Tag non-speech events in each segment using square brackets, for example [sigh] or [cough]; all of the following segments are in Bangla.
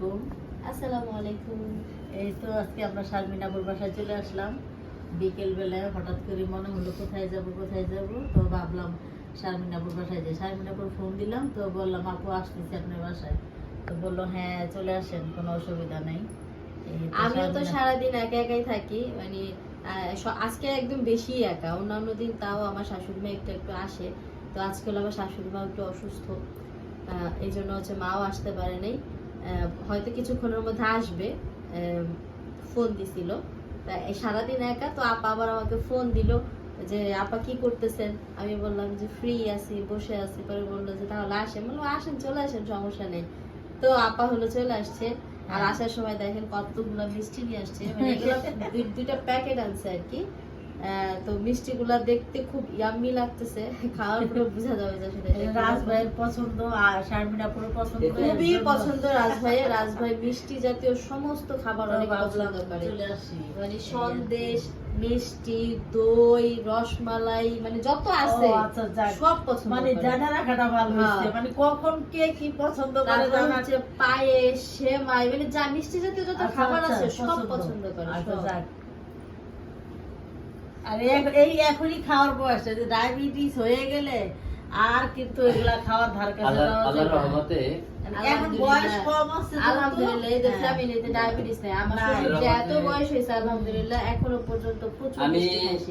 আলাইকুম। আসসালামু আলাইকুম। এই তো আজকে আমরা শারমিনাপুর বাসায় চলে আসলাম। বিকেল বেলায় হঠাৎ করে মনে হলো কোথায় যাব কোথায় যাব? তো ভাবলাম শারমিনাপুর বাসায় যাই। শারমিনাপুর ফোন দিলাম তো বললাম আপু আসতেছি আপনার বাসায়। তো বলল হ্যাঁ চলে আসেন কোনো অসুবিধা নেই। আমিও তো সারাদিন একা একাই থাকি মানে আজকে একদম বেশি একা। অন্যান্য দিন তাও আমার শাশুড়ি মা একটু একটু আসে। তো আজকে হলো আমার শাশুড়ি মা একটু অসুস্থ। এই জন্য হচ্ছে মাও আসতে পারে নাই। হয়তো কিছুক্ষণের মধ্যে আসবে। ফোন দিছিল। তা সারাদিন একা তো আপা আবার আমাকে ফোন দিল যে আপা কি করতেছেন? আমি বললাম যে ফ্রি আছি বসে আছি। পরে বলল যে তাহলে আসেন। বলল আসেন চলে আসেন সমস্যা নেই। তো আপা হলো চলে আসছে। আর হ্যাঁ। আসার সময় দেখেন কতগুলো মিষ্টি নিয়ে আসছে। মানে [laughs] দুই- দুইটা প্যাকেট আনছে আর কি। তো মিষ্টিগুলা দেখতে খুব ইয়াম্মি লাগতেছে খাওয়ার পরে বোঝা যাবে যে আসলে এটা কি রাজ রকম। ভাইয়ের পছন্দ আর শারমিনাপুরের পছন্দ খুবই পছন্দ রাজভাই রাজভাই মিষ্টি জাতীয় সমস্ত খাবার অনেক পছন্দ করে মানে সন্দেশ মিষ্টি দই রসমালাই মানে যত আছে আচ্ছা, সব পছন্দ মানে জানা রাখাটা ভালো হ্যাঁ। হয়েছে মানে কখন কে কি পছন্দ করে জানা হচ্ছে পায়েস সেমাই মানে যা মিষ্টি জাতীয় যত আচ্ছা, খাবার আচ্ছা, আছে সব পছন্দ। করে আচ্ছা। আর এই- এখনই খাওয়ার বয়স যে ডায়াবেটিস হয়ে গেলে আর কিন্তু এগুলা খাওয়ার ধার কাছে আল্লাহর রহমতে এখন বয়স কম আছে আলহামদুলিল্লাহ এই যে হ্যাঁ। ফ্যামিলিতে ডায়াবেটিস নেই। আমার এত বয়স হয়েছে আলহামদুলিল্লাহ এখনও পর্যন্ত প্রচুর আমি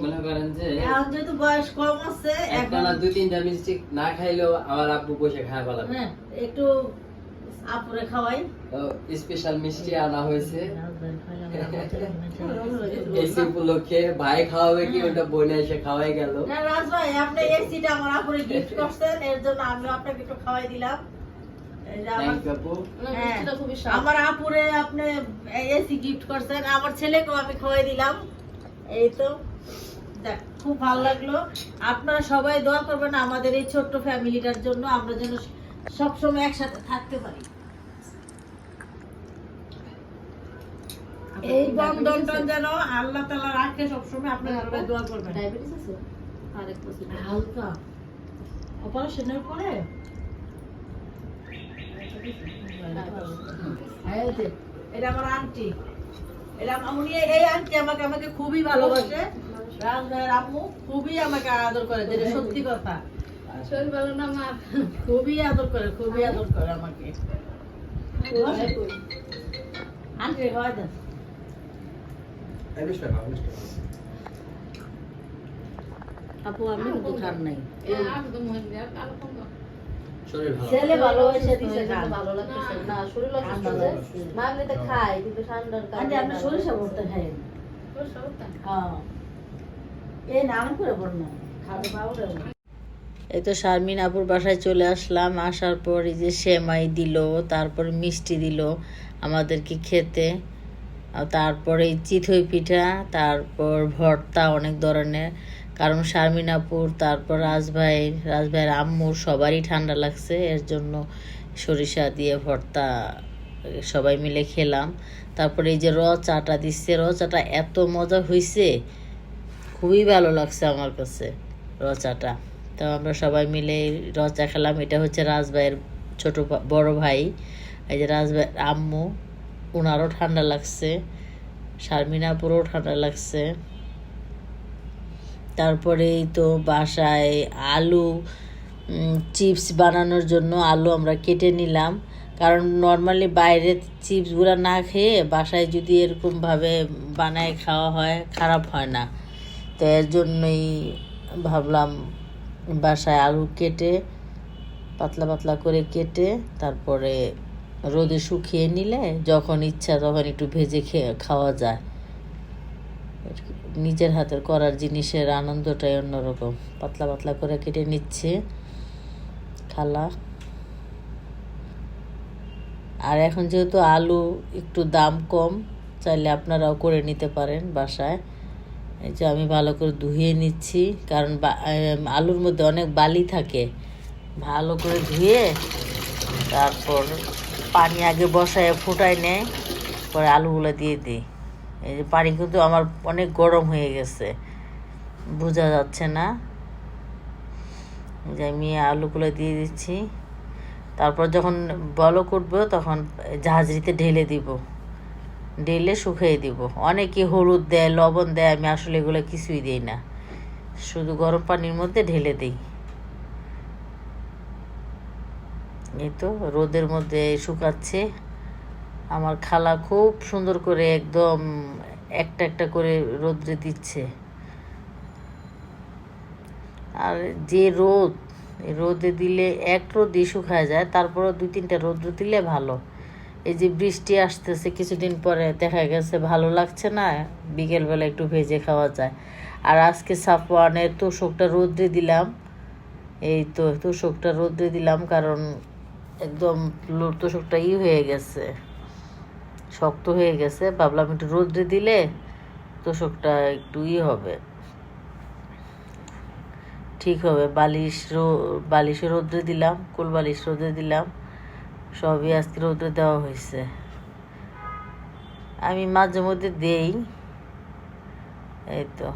মনে করেন যে এখন যেহেতু বয়স কম আছে এখন দুই তিনটা মিষ্টি না খাইলেও আমার আব্বু বসে খাওয়া ভালো হ্যাঁ, একটু আপুরে খাওয়াই। স্পেশাল মিষ্টি আনা হয়েছে। [laughs] এসি উপলক্ষে ভাই খাওয়াবে কি ওটা বোনে এসে খাওয়াই গেল। রাজ ভাই আপনি এসিটা আমার আপুরে গিফট করছেন এর জন্য আমি আপনাকে একটু খাওয়াই দিলাম। আমার না, হ্যাঁ। আমার আপুরে আপনি এসি গিফট করছেন আমার ছেলেকেও আমি খাওয়াই দিলাম। এই তো দেখ খুব ভালো লাগল। আপনারা সবাই দোয়া করবেন আমাদের এই ছোট্ট ফ্যামিলিটার জন্য আমরা যেন সবসময় একসাথে থাকতে পারি। এই বন্ধনটা যেন আল্লাহ তালা রাখে সবসময় আপনারা সবাই দোয়া করবেন। ডায়াবেটিস আছে? আরেক হালকা। অপারেশনের পরে? হ্যাঁ, এটা আমার আন্টি। এটা উনি এই- আন্টি আমাকে আমাকে খুবই ভালোবাসে। রাজ ভাইয়ের আম্মু খুবই আমাকে আদর করে যেটা সত্যি কথা। শরীর ভালো না মা? খুবই আদর করে খুবই আদর করে আমাকে। আন্টি হয় দেন আপু আমি কিন্তু খান নাই। শরীর ভালো। ছেলে ভালোবাসে দিছে খান ভালো লাগতেছে না। শরীর অসুস্থ ঠান্ডা যে। লাগছে। মা এমনিতে খায় কিন্তু ঠান্ডার কারণে আপনি সরিষা ভর্তা খাইন হ্যাঁ। এই নাম করে বল না। খাবে পাউডার। এই তো শারমিন আপুর বাসায় চলে আসলাম। আসার পর এই যে সেমাই দিল তারপর মিষ্টি দিল আমাদেরকে খেতে। তারপরে চিথই পিঠা, তারপর ভর্তা অনেক ধরনের। কারণ শারমিন আপুর তারপর রাজভাই রাজভাইয়ের আম্মুর সবারই ঠান্ডা লাগছে, এর জন্য সরিষা দিয়ে ভর্তা সবাই মিলে খেলাম। তারপরে এই যে র চাটা দিচ্ছে, র চাটা এত মজা হয়েছে খুবই ভালো লাগছে আমার কাছে র চাটা। তো আমরা সবাই মিলে র চা খেলাম, এটা হচ্ছে রাজভাইয়ের ছোট বড় ভাই, এই যে রাজভাইয়ের আম্মু। ওনারও ঠান্ডা লাগছে, শারমিনাপুরও ঠান্ডা লাগছে। তারপরে এই তো বাসায় আলু চিপস বানানোর জন্য আলু আমরা কেটে নিলাম। কারণ নর্মালি বাইরে চিপসগুলো না খেয়ে বাসায় যদি এরকমভাবে বানায় খাওয়া হয়, খারাপ হয় না। তো এর জন্যই ভাবলাম বাসায় আলু কেটে, পাতলা পাতলা করে কেটে তারপরে রোদে শুকিয়ে নিলে যখন ইচ্ছা তখন একটু ভেজে খেয়ে খাওয়া যায়। নিজের হাতের করার জিনিসের আনন্দটাই অন্যরকম। পাতলা পাতলা করে কেটে নিচ্ছে। খালা। আর এখন যেহেতু আলু একটু দাম কম, চাইলে আপনারাও করে নিতে পারেন বাসায়। এই যে আমি ভালো করে ধুয়ে নিচ্ছি, কারণ আলুর মধ্যে অনেক বালি থাকে। ভালো করে ধুয়ে তারপর পানি আগে বসায় ফুটাই নেয়, পরে আলুগুলো দিয়ে দিই। এই যে পানি কিন্তু আমার অনেক গরম হয়ে গেছে, বোঝা যাচ্ছে না। যে আমি আলুগুলো দিয়ে দিচ্ছি। তারপর যখন বলক উঠবে, তখন জাহাজরিতে ঢেলে দিব। ঢেলে শুকিয়ে দিব। অনেকে হলুদ দেয়, লবণ দেয়, আমি আসলে এগুলো কিছুই দিই না। শুধু গরম পানির মধ্যে ঢেলে দিই। এই তো, রোদের মধ্যে শুকাচ্ছে। আমার খালা খুব সুন্দর করে একদম একটা একটা করে রোদ্রে দিচ্ছে। আর যে রোদ রোদে দিলে এক রোদই শুকায় যায়, তারপরও দুই তিনটা রোদ্র দিলে ভালো। এই যে বৃষ্টি আসতেছে, কিছুদিন পরে দেখা গেছে ভালো লাগছে না, বিকেলবেলা একটু ভেজে খাওয়া যায়। আর আজকে সাফওয়ানের তোষকটা রোদ্রে দিলাম। এই তো, তোষকটা রোদ্রে দিলাম কারণ একদম তোষকটা ই হয়ে গেছে। শক্ত হয়ে গেছে। ভাবলাম একটু রোদ্রে দিলে তোষকটা একটু ই হবে। ঠিক হবে। বালিশ রো- বালিশে রোদ্রে দিলাম, কোল বালিশ রোদ্রে দিলাম। সবই আজকে রোদ্রে দেওয়া হয়েছে। আমি মাঝে মধ্যে দেই। এই তো,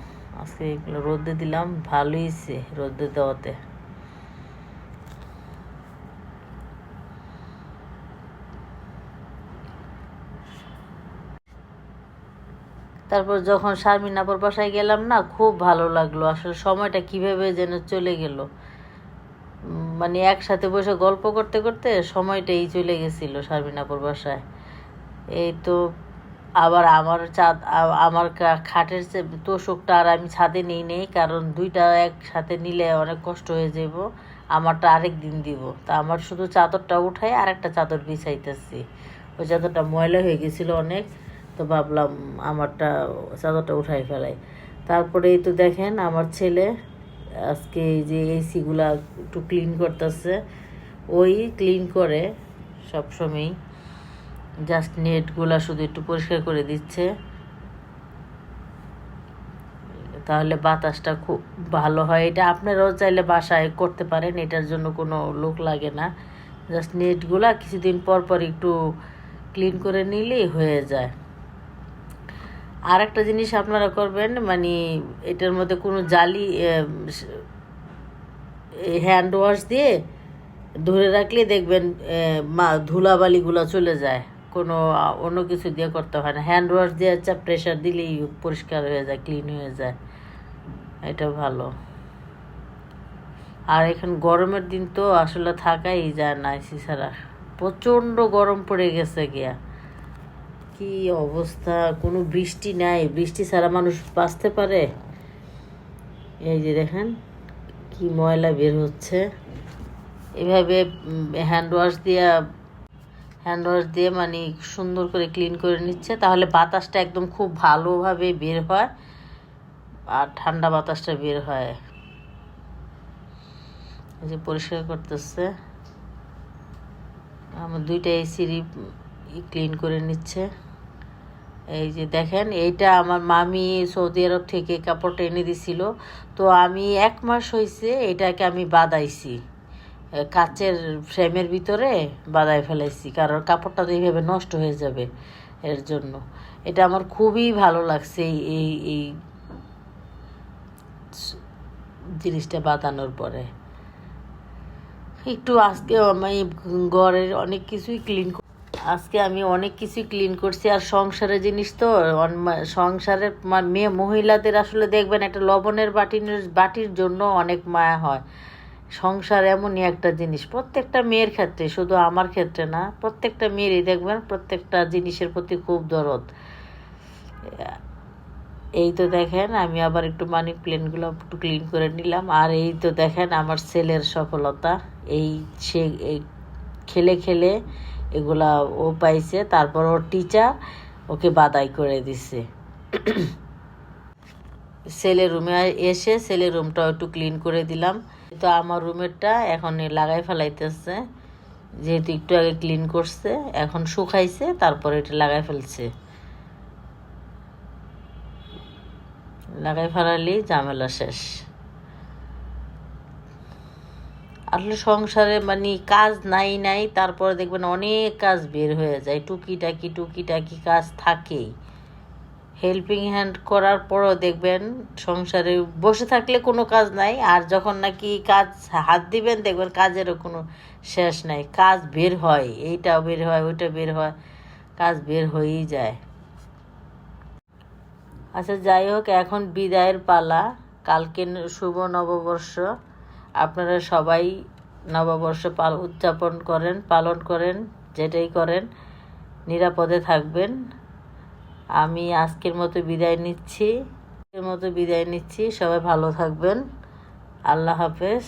আজকে এগুলো রোদ্রে দিলাম। ভালোইছে রোদ্রে দেওয়াতে। তারপর যখন শারমিন আপার বাসায় গেলাম না, খুব ভালো লাগল। আসলে সময়টা কীভাবে যেন চলে গেল। মানে একসাথে বসে গল্প করতে করতে সময়টাই চলে গেছিল শারমিন বাসায়। এই তো আবার আমার চাঁদ, আমার খাটের তোষকটা আর আমি ছাদে নিই নেই, কারণ দুইটা একসাথে নিলে অনেক কষ্ট হয়ে যাব আমারটা আরেক দিন দিব। তা আমার শুধু চাদরটা উঠাই আর একটা চাদর বিছাইতেছি। ওই চাদরটা ময়লা হয়ে গেছিল অনেক। তো ভাবলাম আমারটা চাদরটা উঠাই ফেলাই। তারপরে এই তো দেখেন আমার ছেলে আজকে এই যে এসিগুলা একটু ক্লিন করতেছে। ওই ক্লিন করে সবসময়ই জাস্ট নেটগুলা শুধু একটু পরিষ্কার করে দিচ্ছে। তাহলে বাতাসটা খুব ভালো হয়। এটা আপনারাও চাইলে বাসায় করতে পারেন, এটার জন্য কোনো লোক লাগে না। জাস্ট নেটগুলা কিছুদিন পর পর একটু ক্লিন করে নিলেই হয়ে যায়। আর একটা জিনিস আপনারা করবেন মানে এটার মধ্যে কোনো জালি হ্যান্ড ওয়াশ দিয়ে ধরে রাখলে দেখবেন মা, ধুলাবালিগুলো চলে যায়। কোনো অন্য কিছু দিয়ে করতে হয় না। হ্যান্ড ওয়াশ দিয়ে চা প্রেশার দিলেই পরিষ্কার হয়ে যায় ক্লিন হয়ে যায়। এটা ভালো। আর এখন গরমের দিন তো আসলে থাকাই যায় না ছাড়া। প্রচণ্ড গরম পড়ে গেছে গিয়া। কি অবস্থা? কোনো বৃষ্টি নাই। বৃষ্টি ছাড়া মানুষ বাঁচতে পারে? এই যে দেখেন, কি ময়লা বের হচ্ছে। এভাবে হ্যান্ড ওয়াশ দিয়ে হ্যান্ড ওয়াশ দিয়ে মানে সুন্দর করে ক্লিন করে নিচ্ছে, তাহলে বাতাসটা একদম খুব ভালোভাবে বের হয় আর ঠান্ডা বাতাসটা বের হয়। এই যে পরিষ্কার করতেছে। আমার দুইটা এসিরই ক্লিন করে নিচ্ছে। এই যে দেখেন, এইটা আমার মামি সৌদি আরব থেকে কাপড়টা এনে দিছিল। তো আমি এক মাস হয়েছে এটাকে আমি বাদাইছি কাচের ফ্রেমের ভিতরে বাদাই ফেলাইছি, কারণ কাপড়টা তো এইভাবে নষ্ট হয়ে যাবে এর জন্য। এটা আমার খুবই ভালো লাগছে এই এই এই জিনিসটা বাঁধানোর পরে। একটু আজকে আমি ঘরের অনেক কিছুই ক্লিন আজকে আমি অনেক কিছুই ক্লিন করছি। আর সংসারের জিনিস তো সংসারের মেয়ে, মহিলাদের আসলে দেখবেন একটা লবণের বাটির বাটির জন্য অনেক মায়া হয়। সংসার এমনই একটা জিনিস। প্রত্যেকটা মেয়ের ক্ষেত্রে, শুধু আমার ক্ষেত্রে না, প্রত্যেকটা মেয়েরই দেখবেন প্রত্যেকটা জিনিসের প্রতি খুব দরদ। এই তো দেখেন, আমি আবার একটু মানি প্লেনগুলো একটু ক্লিন করে নিলাম। আর এই তো দেখেন আমার ছেলের সফলতা। এই সে খেলে খেলে এগুলা ও পাইছে, তারপর ওর টিচার ওকে বাদাই করে দিছে। ছেলের রুমে এসে ছেলের রুমটা একটু ক্লিন করে দিলাম। তো আমার রুমেরটা এখন লাগাই ফেলাইতেছে, যেহেতু একটু আগে ক্লিন করছে, এখন শুকাইছে, তারপরে এটা লাগাই ফেলছে। লাগাই ফেলালেই ঝামেলা শেষ। আসলে সংসারে মানে কাজ নাই নাই, তারপরে দেখবেন অনেক কাজ বের হয়ে যায়। টুকিটাকি টুকিটাকি কাজ থাকেই। হেল্পিং হ্যান্ড করার পরও দেখবেন সংসারে বসে থাকলে কোনো কাজ নাই, আর যখন নাকি কাজ হাত দিবেন, দেখবেন কাজেরও কোনো শেষ নাই। কাজ বের হয়, এইটাও বের হয় ওইটা বের হয়, কাজ বের হয়েই যায়। আচ্ছা যাই হোক, এখন বিদায়ের পালা। কালকে শুভ নববর্ষ। আপনারা সবাই নববর্ষ পাল, উদযাপন করেন, পালন করেন, যেটাই করেন, নিরাপদে থাকবেন। আমি আজকের মতো বিদায় নিচ্ছি। আজকের মতো বিদায় নিচ্ছি। সবাই ভালো থাকবেন। আল্লাহ হাফেজ।